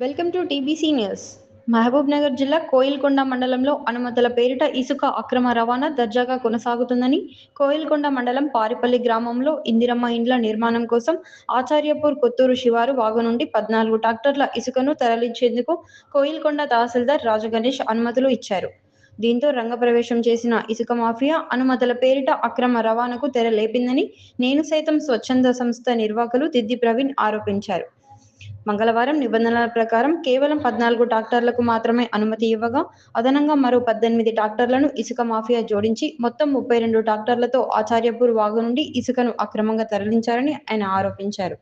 Welcome to TBC news. Mahabubnagar జిల్లా కోయిల్కొండ మండలంలో అనుమతుల పేరిట ఇసుక అక్రమ రవాణా దర్జాగా కొనసాగుతుందని కోయిల్కొండ మండలం పారిపల్లి గ్రామంలో ఇందిరమ్మ ఇండ్ల నిర్మాణం కోసం ఆచార్యపూర్ కొత్తూరు శివారు వాగు నుండి పద్నాలుగు ట్రాక్టర్ల ఇసుకను తరలించేందుకు కోయిల్కొండ తహసీల్దార్ రాజగణేష్ అనుమతులు ఇచ్చారు. దీంతో రంగప్రవేశం చేసిన ఇసుక మాఫియా అనుమతుల పేరిట అక్రమ రవాణాకు తెర లేపిందని నేను సైతం స్వచ్ఛంద సంస్థ నిర్వాహకులు దిద్ది ప్రవీణ్ ఆరోపించారు. మంగళవారం నిబంధనల ప్రకారం కేవలం పద్నాలుగు ట్రాక్టర్లకు మాత్రమే అనుమతి ఇవ్వగా అదనంగా మరో పద్దెనిమిది ట్రాక్టర్లను ఇసుక మాఫియా జోడించి మొత్తం ముప్పై రెండు ట్రాక్టర్లతో ఆచార్యపూర్ వాగు నుండి ఇసుకను అక్రమంగా తరలించారని ఆయన ఆరోపించారు.